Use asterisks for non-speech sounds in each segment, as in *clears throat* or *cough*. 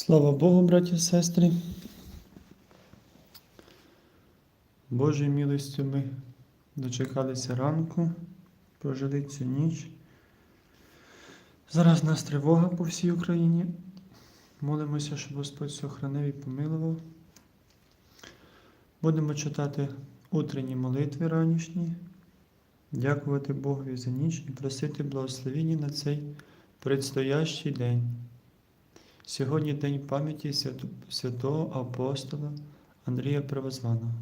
Слава Богу, браті і сестри. Божою милостю ми дочекалися ранку, прожили цю ніч. Зараз нас тривога по всій Україні. Молимося, щоб Господь сохранив і помилував. Будемо читати утренні молитви ранішні, дякувати Богові за ніч і просити благословення на цей предстоящий день. Сьогодні день пам'яті святого апостола Андрія Первозваного.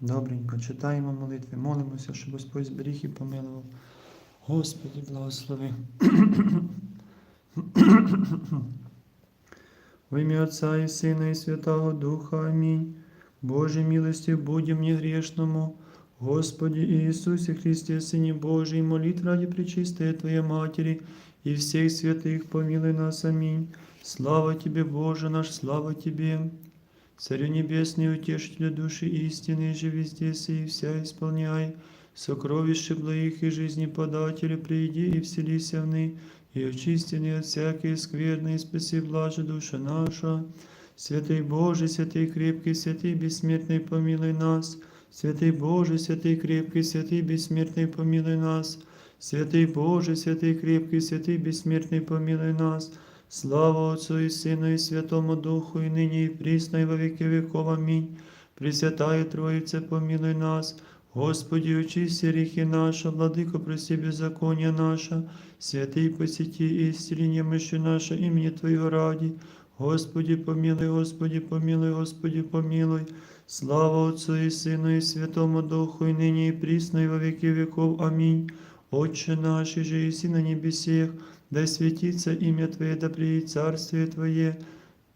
Добренько, читаємо молитви, молимося, щоб Господь зберіг і помилував. Господи, благослови. В ім'я Отця і Сина, і Святого Духа. Амінь. Боже милості, будем мне грешному, Господи Иисусе Христе, Сыне Божий, молит ради пречистой Твоей Матери и всех святых, помилуй нас. Аминь. Слава Тебе, Боже наш, слава Тебе. Царю Небесный, утешителю души истины, живи здесь и вся исполняй. Сокровище благих и жизни подателю, приди и вселися в ны, и очистенный от всякой скверной, спаси блаже душа наша. Святий Боже, святий крепкий, святий безсмертний, помилуй нас. Святий Боже, святий крепкий, святий безсмертний, помилуй нас. Святий Боже, святий крепкий, святий безсмертний, помилуй нас. Слава Отцу і Сину, і Святому Духу, і нині, і прісно, і во віки віков. Амінь. Пресвятая Троїце, помилуй нас. Господи, очисти гріхи наші, владико, прости беззаконня наша, святий посіті і ісцеління миші наше, імені Твоєго раді. Господи, помилуй, Господи, помилуй, Господи, помилуй. Слава Отцу і Сину, і Святому Духу, і нині, і прісно, і во віки віков. Амінь. Отче наш, же иси на небесех, да святится имя Твое, да приедет царствие Твое.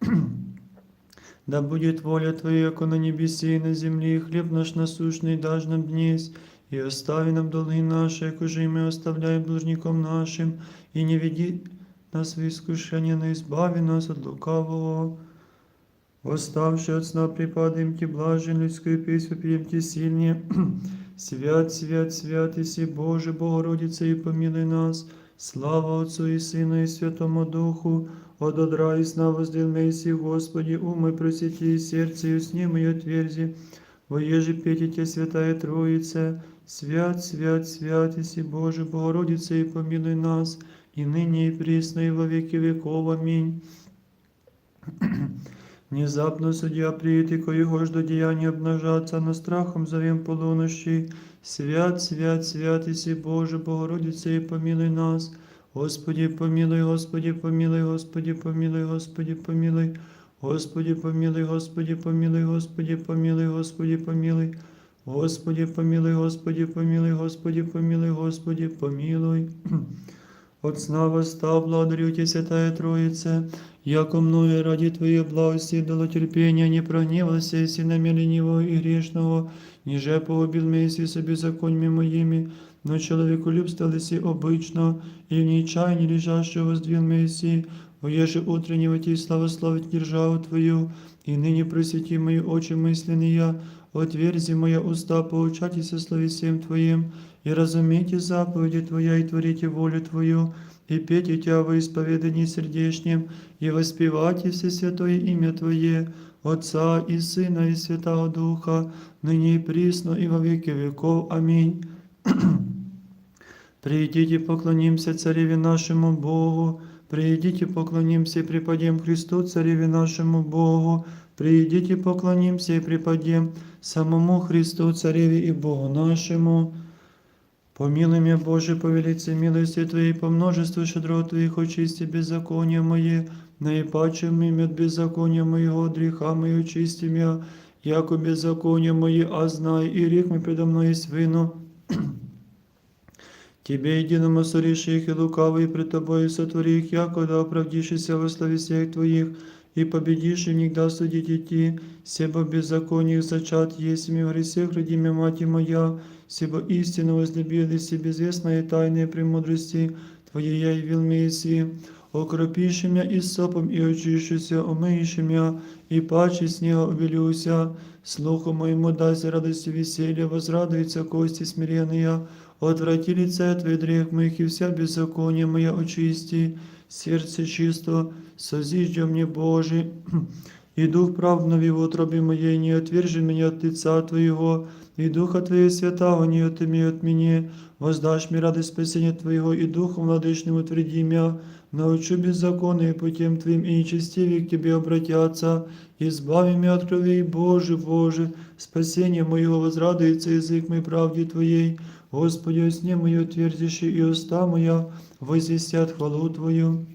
*clears throat* Да будет воля Твоя, как на небесе и на земле, и хлеб наш насущный дашь нам днесь, и остави нам долги наши, как уже и мы оставляем должником нашим, и не веди нас в искушение, но избави нас от лукавого. Восставши от сна припадаем Ти блажен, людскую песню пьем Ти сильнее. *clears throat* Свят, свят, свят, Иси Боже, Богородица, и помилуй нас. Слава Отцу и Сыну и Святому Духу, от одра и сна воздел Месси, Господи, умой просвети и сердце, и усни мое отверзи. Воеже петите, Святая Троица, свят, свят, свят, Иси Боже, Богородица, и помилуй нас, и ныне, и присно, и во веки веков. Аминь. *clears throat* Внезапно судья приит, и коего ж до деяния обнажаться, но страхом зовем полунощи. Свят, свят, свят, Иси Боже, Богородица, и помилуй нас. Господи, помилуй, Господи, помилуй, Господи, помилуй, Господи, помилуй. Господи, помилуй, Господи, помилуй, Господи, помилуй, Господи, помилуй. Господи, помилуй, Господи, помилуй, Господи, помилуй, Господи, помилуй. *clears throat* От сна восстав, благодарю Тебя, Святая Троица, яко мною ради Твоей благости дало терпения, не прогневался, если на меня ленивого и грешного, ниже погубил месяц собі законами моїми, но человеколюбство лиси обычно, и в нечаянии лежащего воздвил Месси, воеже утреннего Ти славословить державу Твою, и ныне просвети мои очи мысленные, отверзи моя уста, поучайтесь слове всем Твоим, и разумейте заповеди Твоя, и творите волю Твою, и пейте Тебя во исповедании сердечнем, и воспевайте все святое имя Твое, Отца и Сына и Святого Духа, ныне и присно, и во веки веков. Аминь. *clears throat* Придите, поклонимся Цареве нашему Богу, Придите, поклонимся и преподем Христу, Цареве нашему Богу, Придите, поклонимся и преподем самому Христу, Цареве и Богу нашему. Помилуй меня, Боже, по велице милости Твоей, по множеству щедрот Твоих, очисти беззакония мои, наипаче имя от беззакония моего, от греха моего, очисти меня, яко беззакония мои, а знай, и грех мой предо мной есть вину. Тебе единому соришь их, и лукавый пред тобой сотвори их, якуда оправдишься во славе всех твоих, и победишь, и нигда судить идти, себо беззакониях зачат есть в гресех, роди меня, мать моя, себо истину возлюбили, се безвестные тайные премудрости Твоей я явил Мессии. окропиши мя і сопом, і очищуся, омиєши мя, і паче снега обілюся, слуху моєму дасть радости веселья, возрадуется кости смиренные, отврати лице Твое грех моих, и вся беззаконие моя очисти, сердце чисто, созиждя мне Божий, и дух правдный в утробе моей, не отвержи меня от лица Твоего, и Духа Твоего святого не отыми от меня, воздашь мне радость спасения Твоего, и Духом владычным утверди меня, научу беззаконные путем Твоим, и нечестивые к Тебе обратятся, избави меня от крови, Боже, Боже, спасение моего возрадуется язык мой правде Твоей, Господи, о сне мое утвердишь, и уста моя возвестят хвалу Твою.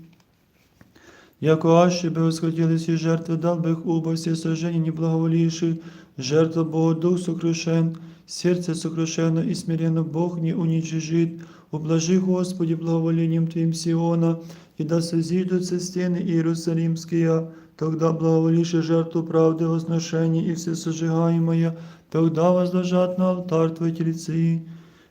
Яко аще бы восходились и жертвы, дал бы их оба все сожжения неблаговоливших, жертва Бога Дух сокрушен, сердце сокрушено и смиренно Бог не уничижит. Ублажи, Господи, благоволением Твоим Сиона, и да созидутся стены Иерусалимские, тогда благоволишь жертву правды возношения и все сожигаемое, тогда возложат на алтарь Твои тельцы.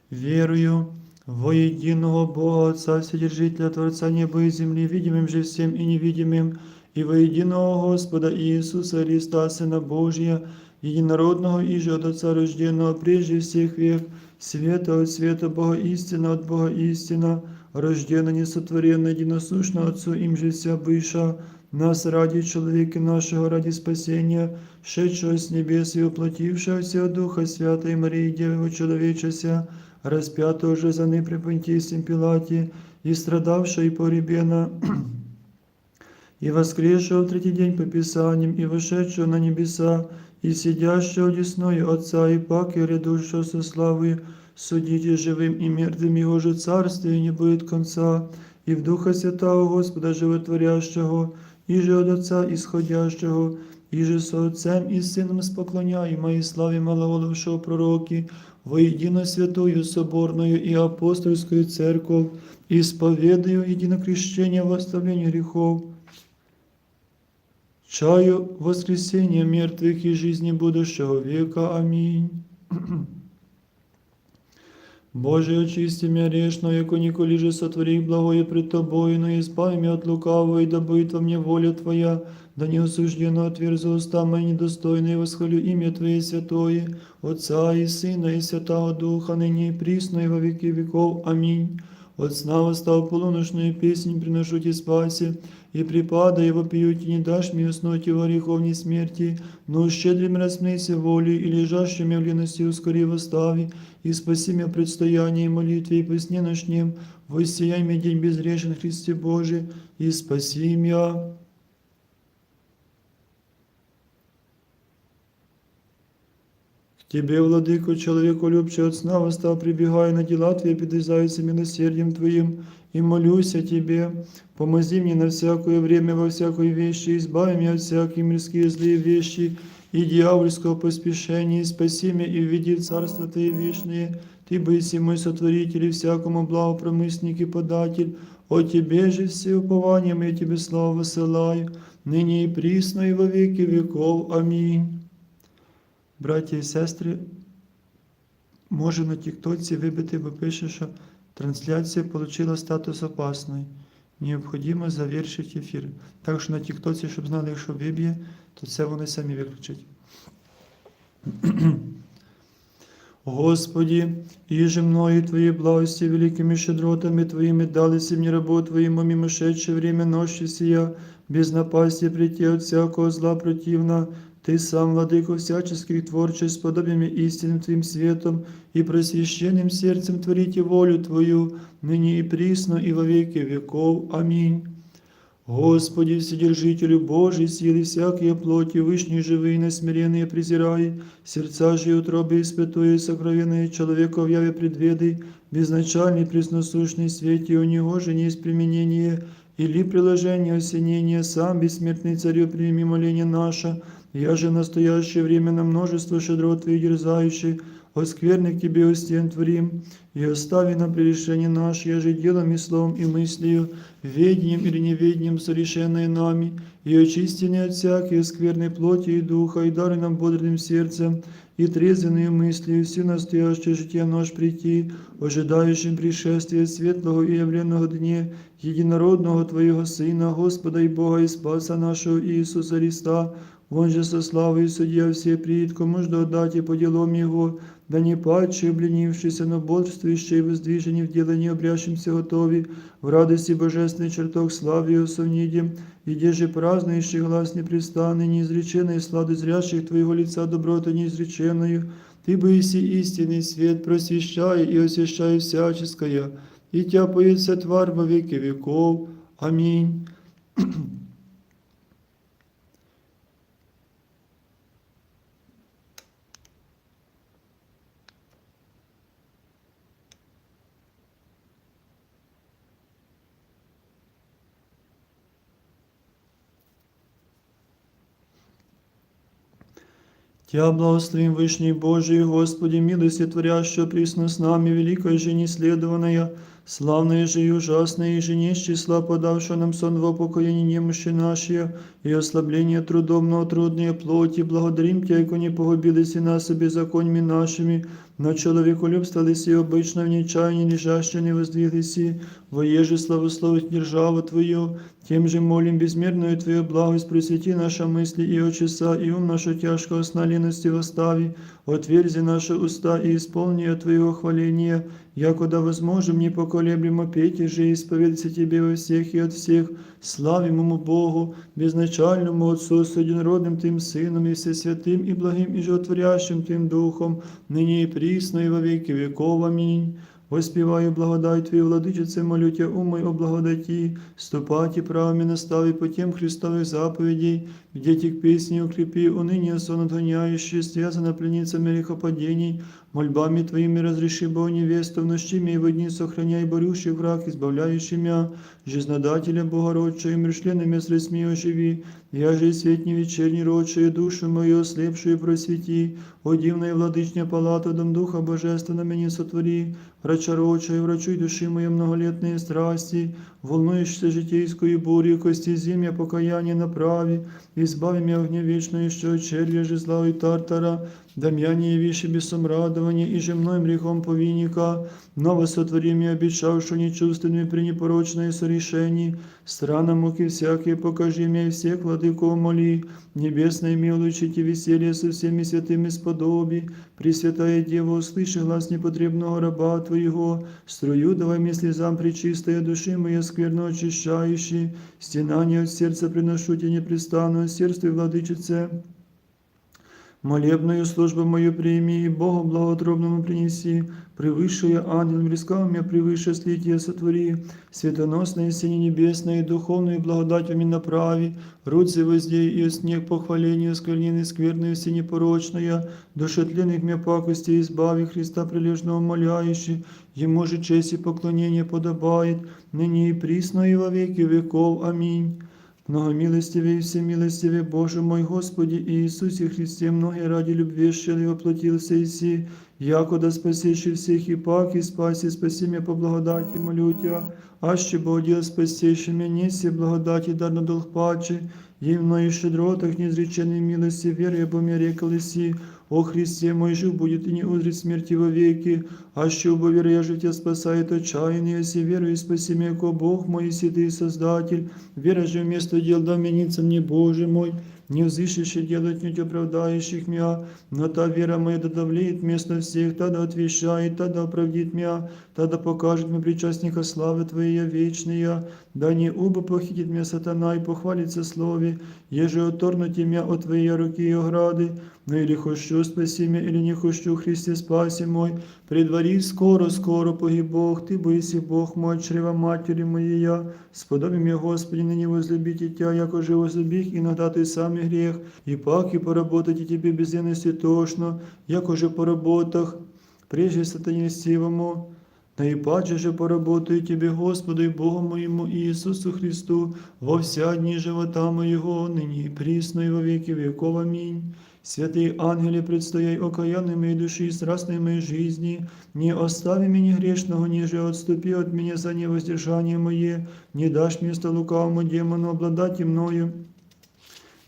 Верую во единого Бога Отца, Вседержителя, Творца неба и земли, видимым же всем и невидимым, и во единого Господа Иисуса Христа, Сына Божия, единородного и же от Отца рожденного прежде всех век, света от света Бога истина от Бога истина, рожденно несотворенно, единосущно Отцу им же вся быша, нас ради человека нашего, ради спасения, шедшего с небес и воплотившегося от Духа Святой Марии Девы человечеся, распятого же за ней при Понтийском Пилате, и страдавшего и погребена, и *clears throat* воскресшего в третий день по Писаниям, и вошедшего на небеса, и сидящего десною Отца, и пак и грядущего со славою, судите живым и мертвым, Его же царствие не будет конца, и в Духа Святого Господа Животворящего, и же от Отца исходящего, и же со Отцем и Сыном споклоняємо и славе малоголовшего пророки, воедино святую соборную и апостольскую церковь, исповедую единокрещение в оставлении грехов, чаю воскресения мертвых и жизни будущего века. Аминь. *clears throat* Боже, очисти меня грешно, яко николи же сотвори благое пред Тобою, но избави меня от лукавого, и да будет во мне воля Твоя, да не осуждено отверзу уста мои недостойные, восхвалю имя Твое святое, Отца и Сына и Святого Духа, ныне и присно, и во веки веков. Аминь. От сна восстав полуношную песнь приношу Тебе спаси, и припада его пьют, и не дашь мне уснуть его греховней смерти, но щедрым рассмейся волей, и лежащими в лености ускори восстави, и спаси меня предстояние и молитве, и по сне ночнем, воссияй мне день безгрешен Христе Божий, и спаси меня. Тебе, владыко, человеку любче от сна восстав, прибегая на дела Твои, подвязаются милосердием Твоим, и молюсь о Тебе. Помози мне на всякое время, во всякой вещи, избави меня от всякие мирские злые вещи и дьявольского поспешения, и спаси меня и введи в царство Твое вечное. Ты быси мой сотворитель и всякому благопромысник и податель. О Тебе же все упования я Тебе славу высылаю, ныне и присно, и во веки веков. Аминь. Браті і сестри, може на Тіктоці вибити, бо пише, що трансляція отримала статус опасної. Необхідно завершити ефір. Так що на Тіктоці, щоб знали, якщо виб'є, то це вони самі виключать. *clears throat* Господи, иже мною Твоей благости великими щедротами Твоими дались мне рабу Твоему мимошедшее время ночи сия, без напасти прийти от всякого зла противна, Ты сам, владыко всяческих творчеств, с подобиями истинным Твоим светом и просвященным сердцем творите волю Твою, ныне и присно, и во веки веков. Аминь. Господи, Вседержителю Божий, силы всякие плоти, вышние живые, насмиренные презирай, сердца же и утробы испытуя и сокровенные человека в яве предведы, безначальный пресносущный свете, у него же не есть применение, или приложение осенения, сам бессмертный царю, прими моление наше, я же в настоящее время на множество щедрот Твоих дерзающих, оскверных Тебе у стен творим, и остави нам прегрешение наше, я же делом и словом и мыслью, ведением или неведением совершенное нами, и очистенные от всякой скверной плоти и духа, и даруй нам бодрым сердцем, и трезвенную мыслью все настоящее житие наш прийти, ожидающим пришествия светлого и явленного дне, єдинородного Твоего Сына, Господа и Бога и Спаса нашего Иисуса Христа, Он же со славой судья все пред, кому ж отдать и по делам Его, да не падшие, обленившиеся, но бодрствующие и воздвижені в делании обрящимся готові, в радости божественный чертог славы Его совнидем, и где же празднующий глаз непрестанный, неизреченной сладу зрящих Твоего лица доброты неизреченную, Ты боиси истинный свет, просвещай и освящай всяческое, и Тя поется тварь во веки веков. Аминь. Тя благословим Вышний Божий, Господи, милости творящего присно с нами, великой же неследованная, славная же и ужасная, и же из числа подавшего нам сон во упокоение немощи наши, и ослабление трудом на трудные плоти, благодарим Тя, яко не погубились и нас и беззаконьми нашими, на человеколюбство лиси обычно в нечаянии лежаще не воздвиглись, воеже славословить державу Твою, тем же молим безмерную Твою благость, просвети наши мысли и очеса, и ум нашу тяжкого сна лености восстави, отверзи наши уста и исполни Твоего хваления, якуда возможем непоколеблемо петь и же исповедаться Тебе во всех и от всех, славимому Богу, безначальному Отцу, с единородным Тим Сыном и Всесвятым и благим и животворящим Тим Духом, ныне и присно и во веки веков. Аминь. Воспіваю благодать Твою, владичице, молю Тя, умой о благодаті, ступати правами настави по тем Христовых заповедей, в детях песни укрепи, уныние сон отгоняющие, связано пленницами грехопадений, мольбами Твоими разреши, Бо невесту, в нощи и в дни сохраняй борющий враг, избавляющий мя, жизнодателя Богородча, и мрышленными средствами оживи, я же и светни вечерний родшую душу мою ослепшую просвети, о дивная владычня палата, дом Духа Божественного меня сотвори, врача врачуй души моей многолетные страсти, волнуешься житейскую бурю, кости земля покаяние направи, избави меня огня вечного, еще от червя же зла и тартара, да мя не явишь бесом радования, и же мной грехом повинника, ново сотвори мне обещавшую нечувственными при непорочное сорешении, страна муки всякие покажи мне всех владыков моли, небесной милуйчите веселье со всеми святыми сподоби, Пресвятая Дева, услыши глаз непотребного раба Твоего, струю давай мне слезам причистая души моя скверно очищающий, стенание от сердца приношу тебе непрестанно, сердце владычице. Молебную службу мою прими, и Богу благотробному принеси, превысшая ангел мирского меня превыше слития сотвори, светоносная сине небесная, и духовную благодать мне направи, руцы воздей и снег похваления, сквернины скверную синепорочная, душетленных меня пакости избави Христа прилежного моляющий, Ему же честь и поклонение подобает, ныне и присно и во веки веков. Аминь. Многомилостивый и всемилостивый Боже мой Господи Иисусе Христе, многие ради любви щели воплотился Иси, якода спасишь всех и пак, и спаси, спаси меня по благодати, молю Тебя, аще Богодил спасишь меня, неси благодати, дар на долг паче, и в моих щедротах неизреченной милости, веры, бо мне рекал Иси, о Христе мой жив будет и не узрит смерти вовеки, аще убо веры я же Тебя спасает отчаяние, если веру и спаси меня, ко Бог мой, си Ты Создатель, вера же вместо дел да менится мне, Боже мой, не взыщешь делать не оправдающих меня, но та вера моя да давлеет вместо всех, та да отвещает, та да оправдит меня, та да покажет мне причастника славы Твоей вечная, да не убо похитит меня сатана и похвалится слове, еже оторнуть меня от Твоей руки и ограды, но или хочу спаси меня, или не хочу, Христе спаси мой, предвари скоро, скоро погиб Бог, Ты боиси Бог мой, чрева матери моей я, сподоби мне, Господи, ныне возлюбить Тя, яко же возлюбих, иногда Ты сам и грех, и пак и поработать и Тебе без лености тошно, яко же по работах, прежде сатане сивому, Наипаче же поработаю Тебе, Господу и Богу моему Иисусу Христу, во вся дни живота моего, ныне и присно во веки веков. Аминь. Святые ангели, предстояй окаянной моей души и страстной моей жизни, не остави меня грешного, ниже отступи от меня за невоздержание мое, не дашь место лукавому демону обладать и мною.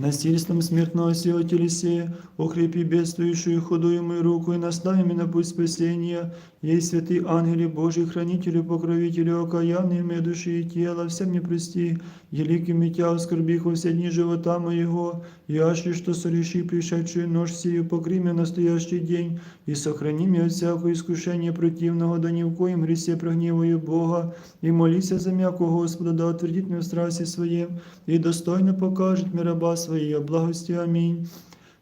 Насильством смертного сила телесе, укрепи бедствующую худую мою руку и настави меня на путь спасения, Ей, святый ангели Божий, хранителю, покровителю, окаянный мне души и тела, всем мне прости, еликий митя оскорбих во все дни живота моего, яшли, что сореши пришедшую нож сию, покри настоящий день, и сохрани меня от всякого искушения противного, да ни в коем гресе прогневаю Бога, и молися за мяку Господа, да утвердит меня в страсти своем, и достойно покажет мне раба своей, благости. Аминь.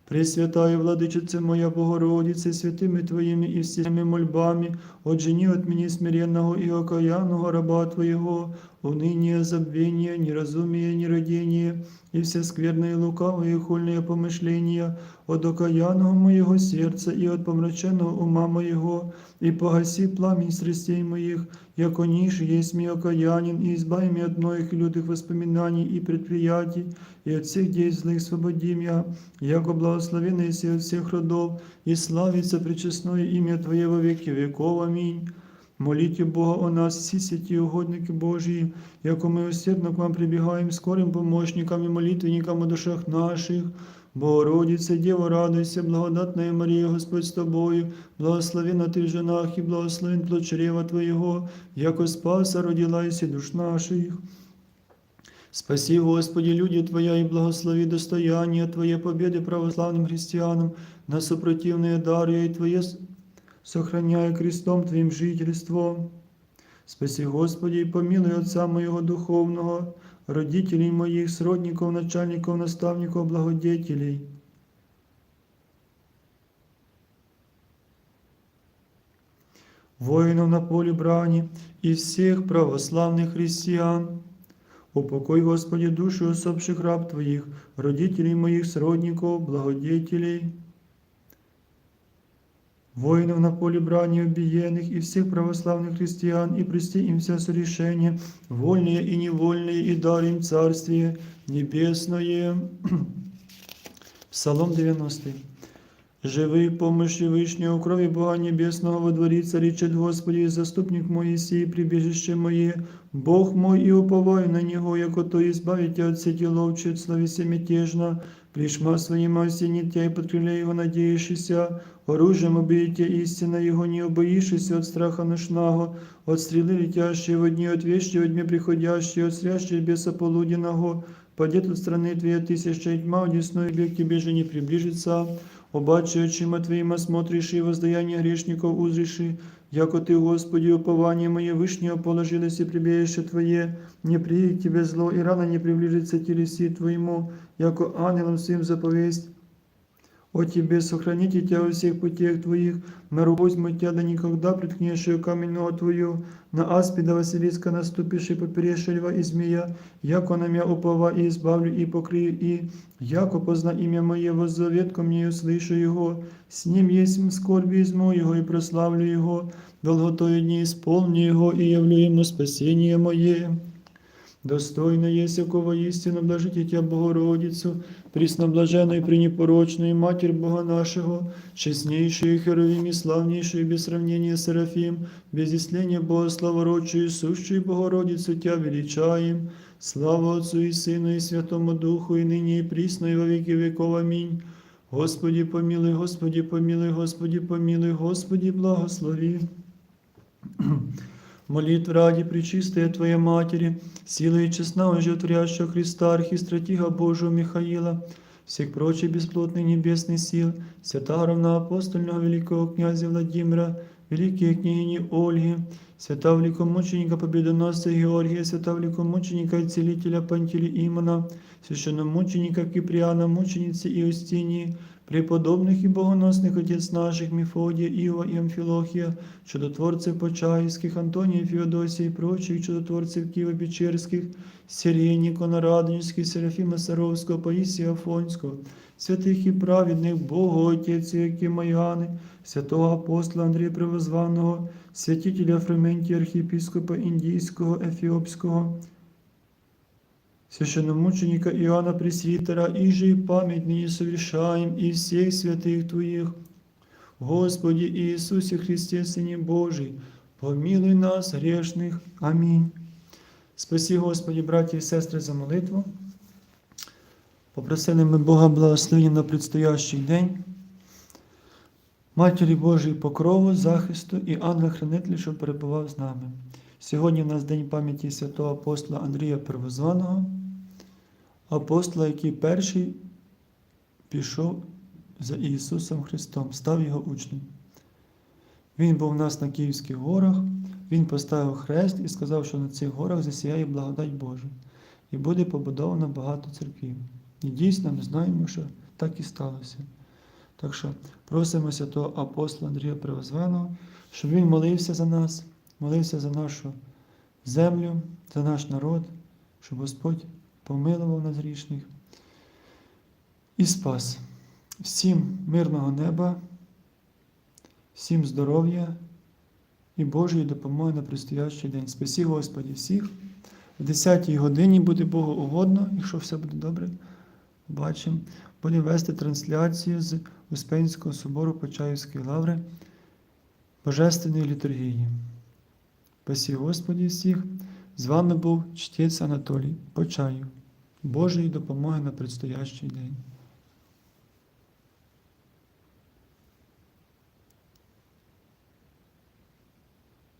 Пресвятая Владычице моя Богородице, святыми Твоими и всеми мольбами, отжени от меня смиренного и окаянного раба Твоего, уныние, забвение, неразумие, нерадение, и все скверные, лукавые, и хульные помышления, от окаянного моего сердца и от помраченного ума моего, и погаси пламень страстей моих, яко ниж есть мне окаянин, и избави меня от многих и лютых воспоминаний и предприятий, и от всех действий злых яко благословенный си от всех родов, и славится пречестное имя Твое во веки веков. Аминь. Молите Бога о нас, всі святі угодники Божії, яко ми усердно к вам прибігаємо скорим помощникам і молитвенникам у душах наших. Богородице, Дєво, радуйся, благодатная Марія, Господь з тобою, благословена ти в женах і благословен плод чрева Твоєго, яко спаса родилась і душ наших. Спаси, Господи, люди Твоя, и благослови достояние Твое победы православным христианам, на супротивные дары и Твое с- сохраняя крестом Твоим жительство. Спаси, Господи, и помилуй Отца моего духовного, родителей моих, сродников, начальников, наставников, благодетелей. Воинов на поле брани и всех православных христиан. Упокой, Господи, души усопших раб Твоих, родителей моих, сродников, благодетелей, воинов на поле брани убиенных и всех православных христиан, и прости им все сорешения, вольные и невольные, и дар им Царствие Небесное. *clears throat* Псалом 90. Живи, помощи Вышнего, крови Бога Небесного во дворе царичет Господи, заступник Моисей, прибежище мое, Бог мой, и уповаю на Него, яко то избавите от сети ловчет, словеся мятежно, пришма своим осенитя и подкрыля Его надеющийся, оружием убейте истина Его, не убоишься от страха ношного, от стрелы летящей в дни, от вещи во дне приходящей, от срящей беса полуденного, падет от страны Твоей тысяча и тьма, одесной век Тебе же не приближится, Обаче очима Твоїма осмотришь и воздаяние грешников узриши, яко Ты, Господи, упование мое вышнего положилось и прибежище Твое, не приедет Тебе зло, и рано не приближится телеси Твоему, яко ангелом своим заповесть. О Тебе, сохраните Тебя во всех путях Твоих, руку возьму Тебя, да никогда приткнешь ее каменного Твою, на аспида Василиска наступишь и поперешь льва и змея, яко на меня упова и избавлю и покрию, и яко позна имя Мое, воззаветку мне и услышу Его, с Ним есть скорби изму Его и прославлю Его, долготою дни исполню Его и явлю Ему спасение Мое. Достойно есть якого истину блажите Тебя, Богородицу, пресноблаженную и пренепорочную Матерь Бога нашего, честнейшую Херовим и славнейшую без сравнения Серафим, без исления Бога славородчую, сущую Богородицу Тебя величаем. Слава Отцу и Сыну и Святому Духу, и ныне и присно, и во веки веков. Аминь. Господи помилуй, Господи помилуй, Господи помилуй, Господи благослови Молитв ради Пречистая Твоя Матери, силы и честного животворящего Христа, архистратига Божьего Михаила, всех прочих бесплотных небесных сил, святого равноапостольного великого князя Владимира, великие княгини Ольги, святого великомученика победоносца Георгия, святого великомученика и целителя Пантелеимона, священномученика Киприана, мученицы Иустинии, преподобных и богоносных отец наших Мефодия, Иова и Амфилохия, чудотворцев Почаевских, Антония, Феодосия и прочих чудотворцев Киево-Печерских, Сирени, Конорадонежских, Серафима Саровского, Паисия Афонского, святых и праведных Богу, Отець Якимаяни, святого апостола Андрія Превозваного, святителя Фрементія архієпископа Індійського, Ефіопського, священномученика Иоанна Пресвитера, и же и память ныне совершаем и всех святых Твоих. Господи Иисусе Христе, Сыне Божий, помилуй нас, грешных. Аминь. Спаси, Господи, браті і сестри, за молитву. Попросили ми Бога благословення на предстоящий день. Матері Божої покрову, захисту і ангел-хранитель, що перебував з нами. Сьогодні в нас день пам'яті святого апостола Андрія Первозваного, апостола, який перший пішов за Ісусом Христом, став його учнем. Він був у нас на Київських горах, він поставив хрест і сказав, що на цих горах засіяє благодать Божа, і буде побудовано багато церквів. І дійсно ми знаємо, що так і сталося. Так що просимо святого апостола Андрія Привозваного, щоб він молився за нас, молився за нашу землю, за наш народ, щоб Господь помилував нас грішних і спас. Всім мирного неба, всім здоров'я і Божої допомоги на предстоящий день. Спасі Господі всіх. В 10-й годині буде Богу угодно, якщо все буде добре. Бачимо. Будемо вести трансляцію з Успенського собору Почаївської лаври Божественної літургії. Спасі Господі всіх. З вами був чтець Анатолій Почаю. Божої допомоги на предстоящий день.